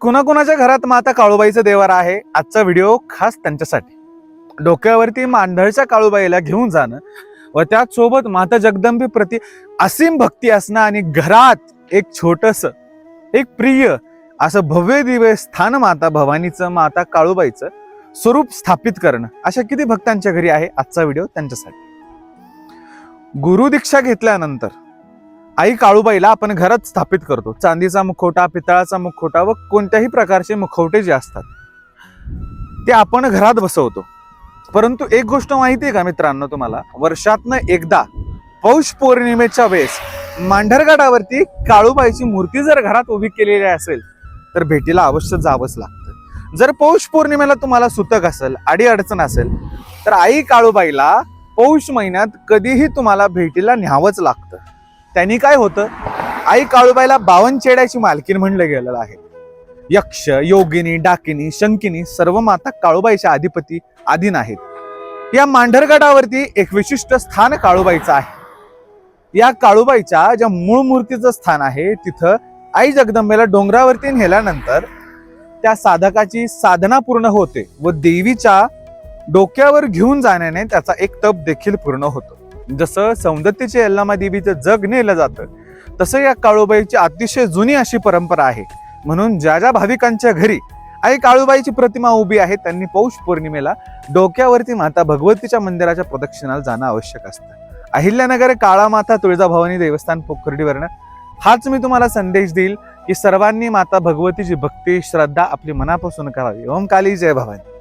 कुणाकुणाच्या घरात माता काळूबाईचं देवार आहे? आजचा व्हिडिओ खास त्यांच्यासाठी. डोक्यावरती मांढळच्या काळूबाईला घेऊन जाणं व त्याचसोबत माता जगदंबी प्रती असीम भक्ती असणं आणि घरात एक छोटस एक प्रिय असं भव्य दिव्य स्थान माता भवानीचं माता काळूबाईचं स्वरूप स्थापित करणं. अशा किती भक्तांच्या घरी आहे आजचा व्हिडिओ त्यांच्यासाठी. गुरु दीक्षा घेतल्यानंतर आई काळूबाईला आपण घरात स्थापित करतो. चांदीचा मुखवटा पितळाचा मुखवटा व कोणत्याही प्रकारचे मुखवटे जे असतात ते आपण घरात बसवतो. परंतु एक गोष्ट माहिती आहे का मित्रांनो तुम्हाला? वर्षातनं एकदा पौष पौर्णिमेच्या वेळेस मांढरगडावरती काळूबाईची मूर्ती जर घरात उभी केलेली असेल तर भेटीला अवश्य जावंच लागतं. जर पौष पौर्णिमेला तुम्हाला सुतक असेल आडी अडचण असेल तर आई काळूबाईला पौष महिन्यात कधीही तुम्हाला भेटीला न्यावंच लागतं. त्यांनी काय होतं? आई काळूबाईला बावन चेड्याची मालकीन म्हणलं गेलेलं आहे. यक्ष योगिनी डाकिनी शंकिनी सर्व माता काळूबाईच्या अधिपती आधीन आहेत. या मांढरगडावरती एक विशिष्ट स्थान काळूबाईचं आहे. या काळूबाईच्या ज्या मूळ मूर्तीचं स्थान आहे तिथं आई जगदंबेला डोंगरावरती नेल्यानंतर त्या साधकाची साधना पूर्ण होते व देवीच्या डोक्यावर घेऊन जाण्याने त्याचा एक तप देखील पूर्ण होतो. जसं सौंदत्तीच्या यल्लामा देवीचं जग नेलं जातं तसं या काळूबाईची अतिशय जुनी अशी परंपरा आहे. म्हणून ज्या ज्या भाविकांच्या घरी आई काळूबाईची प्रतिमा उभी आहे त्यांनी पौष पौर्णिमेला डोक्यावरती माता भगवतीच्या मंदिराच्या प्रदक्षिणाला जाणं आवश्यक असतं. अहिल्यानगर काळा माता तुळजाभवानी देवस्थान पोखर्डीवरनं हाच मी तुम्हाला संदेश देईल की सर्वांनी माता भगवतीची भक्ती श्रद्धा आपली मनापासून करावी. ओम काली जय भवानी.